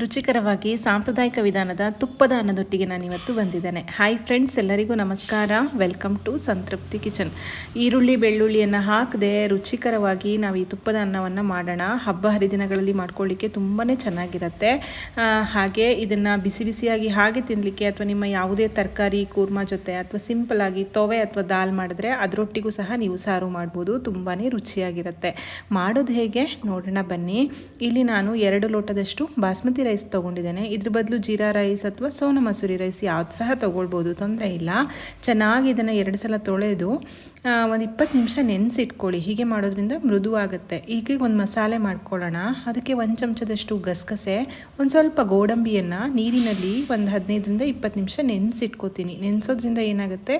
ರುಚಿಕರವಾಗಿ ಸಾಂಪ್ರದಾಯಿಕ ವಿಧಾನದ ತುಪ್ಪದ ಅನ್ನದೊಟ್ಟಿಗೆ ನಾನು ಇವತ್ತು ಬಂದಿದ್ದೇನೆ. ಹಾಯ್ ಫ್ರೆಂಡ್ಸ್, ಎಲ್ಲರಿಗೂ ನಮಸ್ಕಾರ. Welcome to Santrupti kitchen. ಈರುಳ್ಳಿ, ಬೆಳ್ಳುಳ್ಳಿಯನ್ನು ಹಾಕದೆ ರುಚಿಕರವಾಗಿ ನಾವು ಈ ತುಪ್ಪದ ಅನ್ನವನ್ನು ಮಾಡೋಣ. ಹಬ್ಬ ಹರಿದಿನಗಳಲ್ಲಿ ಮಾಡ್ಕೊಳ್ಳಿಕ್ಕೆ ತುಂಬಾ ಚೆನ್ನಾಗಿರುತ್ತೆ. ಹಾಗೆ ಇದನ್ನು ಬಿಸಿ ಬಿಸಿಯಾಗಿ ಹಾಗೆ ತಿನ್ನಲಿಕ್ಕೆ ಅಥವಾ ನಿಮ್ಮ ಯಾವುದೇ ತರಕಾರಿ, ಕೂರ್ಮಾ ಜೊತೆ ಅಥವಾ ಸಿಂಪಲ್ ಆಗಿ ತೊವೆ ಅಥವಾ ದಾಲ್ ಮಾಡಿದ್ರೆ ಅದರೊಟ್ಟಿಗೂ ಸಹ ನೀವು ಸಾರು ಮಾಡ್ಬೋದು. ತುಂಬಾ ರುಚಿಯಾಗಿರುತ್ತೆ. ಮಾಡೋದು ಹೇಗೆ? ನೋಡೋಣ ಬನ್ನಿ. ಇಲ್ಲಿ ನಾನು ಎರಡು ಲೋಟದಷ್ಟು ಬಾಸ್ಮತಿ ರೈಸ್ ತೊಗೊಂಡಿದ್ದೇನೆ. ಇದ್ರ ಬದಲು ಜೀರಾ ರೈಸ್ ಅಥವಾ ಸೋನಾ ಮಸೂರಿ ರೈಸ್ ಯಾವ್ದು ಸಹ ತೊಗೊಳ್ಬೋದು, ತೊಂದರೆ ಇಲ್ಲ. ಚೆನ್ನಾಗಿ ಇದನ್ನು ಎರಡು ಸಲ ತೊಳೆದು ಒಂದು ಇಪ್ಪತ್ತು ನಿಮಿಷ ನೆನೆಸಿಟ್ಕೊಳ್ಳಿ. ಹೀಗೆ ಮಾಡೋದ್ರಿಂದ ಮೃದುವಾಗುತ್ತೆ ಈಗ ಒಂದು ಮಸಾಲೆ ಮಾಡ್ಕೊಳ್ಳೋಣ. ಅದಕ್ಕೆ ಒಂದು ಚಮಚದಷ್ಟು ಗಸಗಸೆ, ಒಂದು ಸ್ವಲ್ಪ ಗೋಡಂಬಿಯನ್ನು ನೀರಿನಲ್ಲಿ ಒಂದು ಹದಿನೈದರಿಂದ ಇಪ್ಪತ್ತು ನಿಮಿಷ ನೆನೆಸಿಟ್ಕೋತೀನಿ. ನೆನೆಸೋದ್ರಿಂದ ಏನಾಗುತ್ತೆ?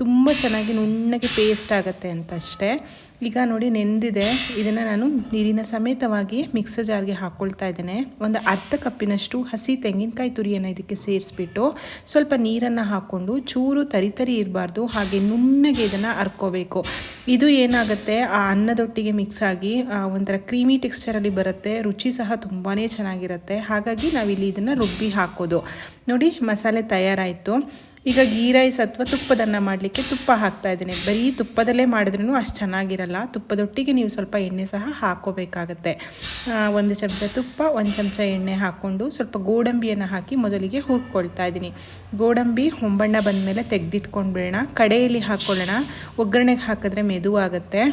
ತುಂಬ ಚೆನ್ನಾಗಿ ನುಣ್ಣಗೆ ಪೇಸ್ಟ್ ಆಗುತ್ತೆ ಅಂತ ಅಷ್ಟೇ ಈಗ ನೋಡಿ ನೆಂದಿದೆ. ಇದನ್ನು ನಾನು ನೀರಿನ ಸಮೇತವಾಗಿ ಮಿಕ್ಸರ್ ಜಾರ್ಗೆ ಹಾಕ್ಕೊಳ್ತಾ ಇದ್ದೇನೆ. ಒಂದು ಅರ್ಧ ಕಪ್ಪಿನಷ್ಟು ಹಸಿ ತೆಂಗಿನಕಾಯಿ ತುರಿಯನ್ನು ಇದಕ್ಕೆ ಸೇರಿಸ್ಬಿಟ್ಟು ಸ್ವಲ್ಪ ನೀರನ್ನು ಹಾಕ್ಕೊಂಡು ಚೂರು ತರಿತರಿ ತರಿ ಇರಬಾರ್ದು. ಹಾಗೆ ನುಣ್ಣಗೆ ಇದನ್ನು ಅರ್ಕೋಬೇಕು ಇದು ಏನಾಗುತ್ತೆ, ಆ ಅನ್ನದೊಟ್ಟಿಗೆ ಮಿಕ್ಸ್ ಆಗಿ ಒಂಥರ ಕ್ರೀಮಿ ಟೆಕ್ಸ್ಚರಲ್ಲಿ ಬರುತ್ತೆ, ರುಚಿ ಸಹ ತುಂಬಾ ಚೆನ್ನಾಗಿರುತ್ತೆ. ಹಾಗಾಗಿ ನಾವಿಲ್ಲಿ ಇದನ್ನು ರುಬ್ಬಿ ಹಾಕೋದು. ನೋಡಿ, ಮಸಾಲೆ ತಯಾರಾಯಿತು. ಈಗ ಗೀ, ರೈಸ್ ಅಥವಾ ತುಪ್ಪದನ್ನು ಮಾಡಲಿಕ್ಕೆ ತುಪ್ಪ ಹಾಕ್ತಾ ಇದ್ದೀನಿ. ಬರೀ ತುಪ್ಪದಲ್ಲೇ ಮಾಡಿದ್ರೂ ಅಷ್ಟು ಚೆನ್ನಾಗಿರಲ್ಲ. ತುಪ್ಪದೊಟ್ಟಿಗೆ ನೀವು ಸ್ವಲ್ಪ ಎಣ್ಣೆ ಸಹ ಹಾಕ್ಕೋಬೇಕಾಗತ್ತೆ ಒಂದು ಚಮಚ ತುಪ್ಪ, ಒಂದು ಚಮಚ ಎಣ್ಣೆ ಹಾಕ್ಕೊಂಡು ಸ್ವಲ್ಪ ಗೋಡಂಬಿಯನ್ನು ಹಾಕಿ ಮೊದಲಿಗೆ ಹುರ್ಕೊಳ್ತಾ ಇದ್ದೀನಿ. ಗೋಡಂಬಿ ಹೊಂಬಣ್ಣ ಬಂದಮೇಲೆ ತೆಗೆದಿಟ್ಕೊಂಡ್ಬಿಡೋಣ. ಕಡೆಯಲ್ಲಿ ಹಾಕ್ಕೊಳ್ಳೋಣ ಒಗ್ಗರಣೆಗೆ ಹಾಕಿದ್ರೆ ಮೆದುವಾಗುತ್ತೆ.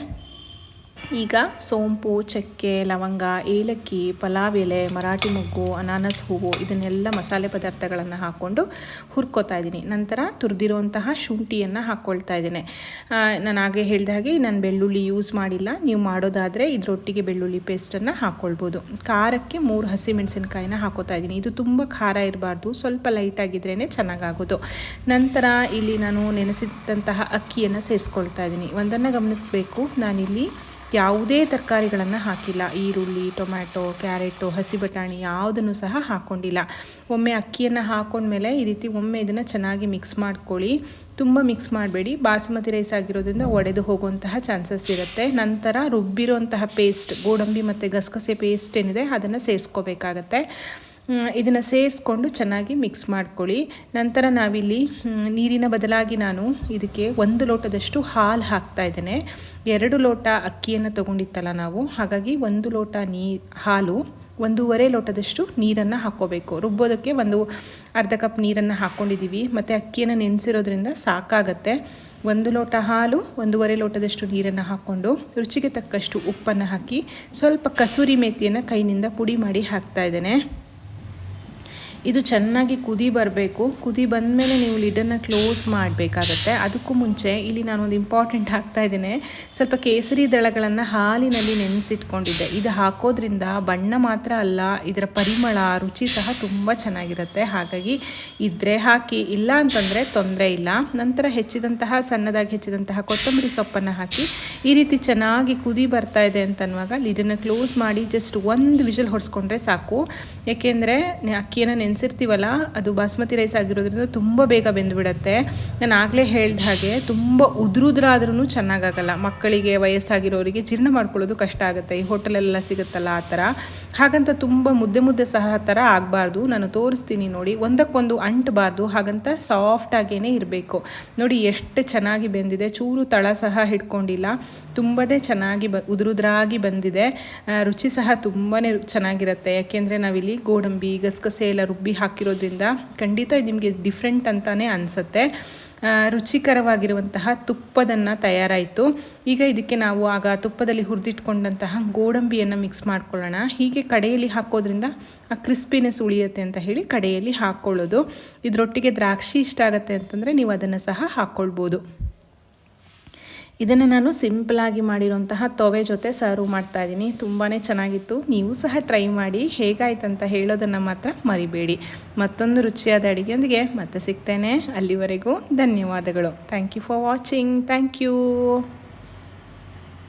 ಈಗ ಸೋಂಪು, ಚಕ್ಕೆ, ಲವಂಗ, ಏಲಕ್ಕಿ, ಪಲಾವ್ ಎಲೆ, ಮರಾಠಿ ಮೊಗ್ಗು, ಅನಾನಸ್, ಹೂವು ಇದನ್ನೆಲ್ಲ ಮಸಾಲೆ ಪದಾರ್ಥಗಳನ್ನು ಹಾಕ್ಕೊಂಡು ಹುರ್ಕೋತಾ ಇದ್ದೀನಿ. ನಂತರ ತುರಿದಿರುವಂತಹ ಶುಂಠಿಯನ್ನು ಹಾಕ್ಕೊಳ್ತಾ ಇದ್ದೇನೆ. ನಾನು ಹಾಗೆ ಹೇಳಿದ ಹಾಗೆ ನಾನು ಬೆಳ್ಳುಳ್ಳಿ ಯೂಸ್ ಮಾಡಿಲ್ಲ. ನೀವು ಮಾಡೋದಾದರೆ ಇದರೊಟ್ಟಿಗೆ ಬೆಳ್ಳುಳ್ಳಿ ಪೇಸ್ಟನ್ನು ಹಾಕ್ಕೊಳ್ಬೋದು ಖಾರಕ್ಕೆ ಮೂರು ಹಸಿ ಮೆಣಸಿನ್ಕಾಯಿನ ಹಾಕೋತಾ ಇದ್ದೀನಿ. ಇದು ತುಂಬ ಖಾರ ಇರಬಾರ್ದು. ಸ್ವಲ್ಪ ಲೈಟ್ ಆಗಿದ್ರೇ ಚೆನ್ನಾಗಾಗೋದು. ನಂತರ ಇಲ್ಲಿ ನಾನು ನೆನೆಸಿದಂತಹ ಅಕ್ಕಿಯನ್ನು ಸೇರಿಸ್ಕೊಳ್ತಾ ಇದ್ದೀನಿ. ಒಂದನ್ನು ಗಮನಿಸಬೇಕು. ನಾನಿಲ್ಲಿ ಯಾವುದೇ ತರಕಾರಿಗಳನ್ನು ಹಾಕಿಲ್ಲ. ಈರುಳ್ಳಿ, ಟೊಮ್ಯಾಟೊ, ಕ್ಯಾರೆಟು, ಹಸಿ ಬಟಾಣಿ ಯಾವುದನ್ನು ಸಹ ಹಾಕ್ಕೊಂಡಿಲ್ಲ ಒಮ್ಮೆ ಅಕ್ಕಿಯನ್ನು ಹಾಕೊಂಡ್ಮೇಲೆ ಈ ರೀತಿ ಒಮ್ಮೆ ಇದನ್ನು ಚೆನ್ನಾಗಿ ಮಿಕ್ಸ್ ಮಾಡ್ಕೊಳ್ಳಿ. ತುಂಬ ಮಿಕ್ಸ್ ಮಾಡಬೇಡಿ. ಬಾಸುಮತಿ ರೈಸ್ ಆಗಿರೋದ್ರಿಂದ ಒಡೆದು ಹೋಗುವಂತಹ ಚಾನ್ಸಸ್ ಇರುತ್ತೆ. ನಂತರ ರುಬ್ಬಿರುವಂತಹ ಪೇಸ್ಟ್ ಗೋಡಂಬಿ ಮತ್ತು ಗಸಗಸೆ ಪೇಸ್ಟ್ ಏನಿದೆ ಅದನ್ನು ಸೇರಿಸ್ಕೋಬೇಕಾಗತ್ತೆ. ಇದನ್ನು ಸೇರಿಸ್ಕೊಂಡು ಚೆನ್ನಾಗಿ ಮಿಕ್ಸ್ ಮಾಡ್ಕೊಳ್ಳಿ. ನಂತರ ನಾವಿಲ್ಲಿ ನೀರಿನ ಬದಲಾಗಿ ನಾನು ಇದಕ್ಕೆ ಒಂದು ಲೋಟದಷ್ಟು ಹಾಲು ಹಾಕ್ತಾ ಇದ್ದೇನೆ. ಎರಡು ಲೋಟ ಅಕ್ಕಿಯನ್ನು ತೊಗೊಂಡಿತ್ತಲ್ಲ ನಾವು, ಹಾಗಾಗಿ ಒಂದು ಲೋಟ ನೀ, ಹಾಲು, ಒಂದೂವರೆ ಲೋಟದಷ್ಟು ನೀರನ್ನು ಹಾಕ್ಕೋಬೇಕು. ರುಬ್ಬೋದಕ್ಕೆ ಒಂದು ಅರ್ಧ ಕಪ್ ನೀರನ್ನು ಹಾಕ್ಕೊಂಡಿದ್ದೀವಿ. ಮತ್ತು ಅಕ್ಕಿಯನ್ನು ನೆನೆಸಿರೋದ್ರಿಂದ ಸಾಕಾಗತ್ತೆ. ಒಂದು ಲೋಟ ಹಾಲು, ಒಂದೂವರೆ ಲೋಟದಷ್ಟು ನೀರನ್ನು ಹಾಕ್ಕೊಂಡು ರುಚಿಗೆ ತಕ್ಕಷ್ಟು ಉಪ್ಪನ್ನು ಹಾಕಿ ಸ್ವಲ್ಪ ಕಸೂರಿ ಮೇತಿಯನ್ನು ಕೈನಿಂದ ಪುಡಿ ಮಾಡಿ ಹಾಕ್ತಾ ಇದ್ದೇನೆ. ಇದು ಚೆನ್ನಾಗಿ ಕುದಿ ಬರಬೇಕು. ಕುದಿ ಬಂದಮೇಲೆ ನೀವು ಲಿಡನ್ನು ಕ್ಲೋಸ್ ಮಾಡಬೇಕಾಗತ್ತೆ. ಅದಕ್ಕೂ ಮುಂಚೆ ಇಲ್ಲಿ ನಾನೊಂದು ಇಂಪಾರ್ಟೆಂಟ್ ಹಾಕ್ತಾ ಇದ್ದೇನೆ. ಸ್ವಲ್ಪ ಕೇಸರಿ ದಳಗಳನ್ನು ಹಾಲಿನಲ್ಲಿ ನೆನೆಸಿಟ್ಕೊಂಡಿದ್ದೆ. ಇದು ಹಾಕೋದ್ರಿಂದ ಬಣ್ಣ ಮಾತ್ರ ಅಲ್ಲ, ಇದರ ಪರಿಮಳ, ರುಚಿ ಸಹ ತುಂಬ ಚೆನ್ನಾಗಿರುತ್ತೆ. ಹಾಗಾಗಿ ಇದ್ರೆ ಹಾಕಿ, ಇಲ್ಲ ಅಂತಂದರೆ ತೊಂದರೆ ಇಲ್ಲ. ನಂತರ ಹೆಚ್ಚಿದಂತಹ, ಸಣ್ಣದಾಗಿ ಹೆಚ್ಚಿದಂತಹ ಕೊತ್ತಂಬರಿ ಸೊಪ್ಪನ್ನು ಹಾಕಿ ಈ ರೀತಿ ಚೆನ್ನಾಗಿ ಕುದಿ ಬರ್ತಾ ಇದೆ ಅಂತನ್ನುವಾಗ ಲಿಡನ್ನು ಕ್ಲೋಸ್ ಮಾಡಿ ಜಸ್ಟ್ ಒಂದು ವಿಷಲ್ ಹೊಡೆಸ್ಕೊಂಡ್ರೆ ಸಾಕು. ಯಾಕೆಂದರೆ ಅಕ್ಕಿಯನ್ನು ನೆನೆಸಿರ್ತೀವಲ್ಲ ಅದು ಬಾಸ್ಮತಿ ರೈಸ್ ಆಗಿರೋದ್ರಿಂದ ತುಂಬ ಬೇಗ ಬೆಂದುಬಿಡತ್ತೆ. ನಾನು ಆಗಲೇ ಹೇಳ್ದ ಹಾಗೆ ತುಂಬ ಉದುರುದ್ರಾದ್ರೂ ಚೆನ್ನಾಗಾಗಲ್ಲ. ಮಕ್ಕಳಿಗೆ, ವಯಸ್ಸಾಗಿರೋರಿಗೆ ಜೀರ್ಣ ಮಾಡ್ಕೊಳ್ಳೋದು ಕಷ್ಟ ಆಗುತ್ತೆ. ಈ ಹೋಟೆಲೆಲ್ಲ ಸಿಗುತ್ತಲ್ಲ ಆ ಥರ. ಹಾಗಂತ ತುಂಬ ಮುದ್ದೆ ಮುದ್ದೆ ಸಹ ಆ ಥರ ಆಗಬಾರ್ದು. ನಾನು ತೋರಿಸ್ತೀನಿ ನೋಡಿ. ಒಂದಕ್ಕೊಂದು ಅಂಟಬಾರ್ದು. ಹಾಗಂತ ಸಾಫ್ಟಾಗೇ ಇರಬೇಕು. ನೋಡಿ ಎಷ್ಟು ಚೆನ್ನಾಗಿ ಬೆಂದಿದೆ. ಚೂರು ತಳ ಸಹ ಹಿಡ್ಕೊಂಡಿಲ್ಲ. ತುಂಬದೇ ಚೆನ್ನಾಗಿ ಬ, ಉದುರುದ್ರಾಗಿ ಬಂದಿದೆ. ರುಚಿ ಸಹ ತುಂಬಾ ಚೆನ್ನಾಗಿರುತ್ತೆ. ಯಾಕೆಂದರೆ ನಾವಿಲ್ಲಿ ಗೋಡಂಬಿ, ಗಸಗಸೆ ಎಲ್ಲ ರುಬ್ಬಿ ಹಾಕಿರೋದ್ರಿಂದ ಖಂಡಿತ ಇದು ನಿಮಗೆ ಡಿಫ್ರೆಂಟ್ ಅಂತಲೇ ಅನಿಸುತ್ತೆ. ರುಚಿಕರವಾಗಿರುವಂತಹ ತುಪ್ಪದನ್ನು ತಯಾರಾಯಿತು. ಈಗ ಇದಕ್ಕೆ ನಾವು ಆಗ ತುಪ್ಪದಲ್ಲಿ ಹುರಿದಿಟ್ಕೊಂಡಂತಹ ಗೋಡಂಬಿಯನ್ನು ಮಿಕ್ಸ್ ಮಾಡ್ಕೊಳ್ಳೋಣ. ಹೀಗೆ ಕಡೆಯಲ್ಲಿ ಹಾಕೋದ್ರಿಂದ ಆ ಕ್ರಿಸ್ಪಿನೆಸ್ ಉಳಿಯುತ್ತೆ ಅಂತ ಹೇಳಿ ಕಡೆಯಲ್ಲಿ ಹಾಕ್ಕೊಳ್ಳೋದು ಇದರೊಟ್ಟಿಗೆ ದ್ರಾಕ್ಷಿ ಇಷ್ಟ ಆಗುತ್ತೆ ಅಂತಂದರೆ ನೀವು ಅದನ್ನು ಸಹ ಹಾಕ್ಕೊಳ್ಬೋದು ಇದನ್ನು ನಾನು ಸಿಂಪಲಾಗಿ ಮಾಡಿರುವಂತಹ ತೊವೆ ಜೊತೆ ಸರ್ವ್ ಮಾಡ್ತಾ ಇದ್ದೀನಿ. ತುಂಬಾ ಚೆನ್ನಾಗಿತ್ತು. ನೀವು ಸಹ ಟ್ರೈ ಮಾಡಿ ಹೇಗಾಯ್ತಂತ ಹೇಳೋದನ್ನು ಮಾತ್ರ ಮರಿಬೇಡಿ. ಮತ್ತೊಂದು ರುಚಿಯಾದ ಅಡುಗೆಯೊಂದಿಗೆ ಮತ್ತೆ ಸಿಗ್ತೇನೆ. ಅಲ್ಲಿವರೆಗೂ ಧನ್ಯವಾದಗಳು. Thank you for watching thank you